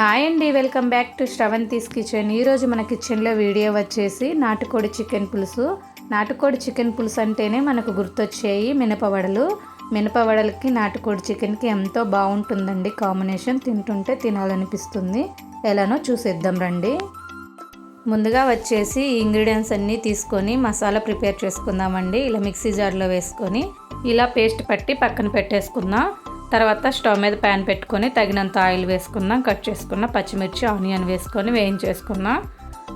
Hi అండి welcome back to Sravanthi's kitchen. ఈరోజు మన కిచెన్లో వీడియో వచ్చేసి నాటుకోడి చికెన్ పులుసు. నాటుకోడి చికెన్ పులుసు అంటేనే మనకు గుర్తొచ్చేయి మినపవడలు. మినపవడలకి నాటుకోడి చికెన్కి ఎంతో బాగుంటుందండి కాంబినేషన్. తింటుంటే తినాలనిపిస్తుంది. ఎలానో చూసేద్దాం రండి. ముందుగా వచ్చేసి ఈ ఇంగ్రీడియంట్స్ అన్నీ తీసుకొని మసాలా ప్రిపేర్ చేసుకుందామండి. ఇలా మిక్సీ జార్లో వేసుకొని ఇలా పేస్ట్ పట్టి పక్కన పెట్టేసుకుందాం. తర్వాత స్టవ్ మీద ప్యాన్ పెట్టుకొని తగినంత ఆయిల్ వేసుకున్నాం కట్ చేసుకున్న పచ్చిమిర్చి ఆనియన్ వేసుకొని వేయించేసుకున్నాం.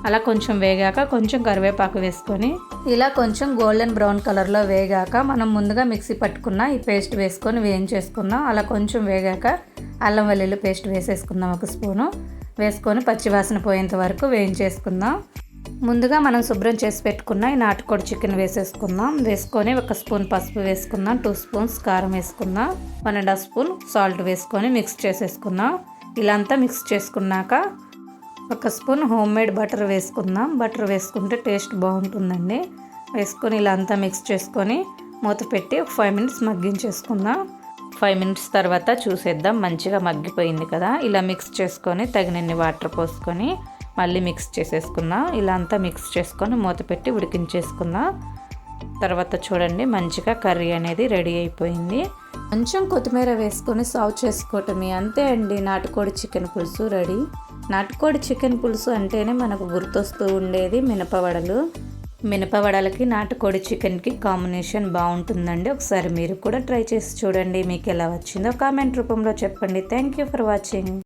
అలా కొంచెం వేగాక కొంచెం కరివేపాకు వేసుకొని ఇలా కొంచెం గోల్డెన్ బ్రౌన్ కలర్లో వేగాక మనం ముందుగా మిక్సీ పట్టుకున్న ఈ పేస్ట్ వేసుకొని వేయించేసుకుందాం అలా కొంచెం వేగాక అల్లం వెల్లుల్లి పేస్ట్ వేసేసుకుందాం ఒక స్పూను. వేసుకొని పచ్చివాసన పోయేంత వరకు వేయించేసుకుందాం. ముందుగా మనం శుభ్రం చేసి పెట్టుకున్న ఈ నాటుకోడి చికెన్ వేసేసుకుందాం. వేసుకొని ఒక స్పూన్ పసుపు వేసుకుందాం. టూ స్పూన్స్ కారం వేసుకుందాం. One and half spoon salt వేసుకొని మిక్స్ చేసేసుకుందాం. ఇలా అంతా మిక్స్ చేసుకున్నాక ఒక స్పూన్ హోమ్ మేడ్ బటర్ వేసుకుందాం. బటర్ వేసుకుంటే టేస్ట్ బాగుంటుందండి. వేసుకొని ఇలా అంతా మిక్స్ చేసుకొని మూత పెట్టి ఒక ఫైవ్ మినిట్స్ మగ్గించేసుకుందాం. ఫైవ్ మినిట్స్ తర్వాత చూసేద్దాం. మంచిగా మగ్గిపోయింది కదా. ఇలా మిక్స్ చేసుకొని తగినన్ని వాటర్ పోసుకొని మళ్ళీ మిక్స్ చేసేసుకుందాం ఇలా అంతా మిక్స్ చేసుకొని మూత పెట్టి ఉడికించేసుకుందాం తర్వాత చూడండి మంచిగా కర్రీ అనేది రెడీ అయిపోయింది. కొంచెం కొత్తిమీర వేసుకొని సర్వ్ చేసుకోవటమే. అంతే అండి నాటుకోడి చికెన్ పులుసు రెడీ. నాటుకోడి చికెన్ పులుసు అంటేనే మనకు గుర్తొస్తూ ఉండేది మినపవడలు. మినపవడలకి నాటుకోడి చికెన్కి కాంబినేషన్ బాగుంటుందండి. ఒకసారి మీరు కూడా ట్రై చేసి చూడండి మీకు ఎలా వచ్చిందో కామెంట్ రూపంలో చెప్పండి. Thank you for watching.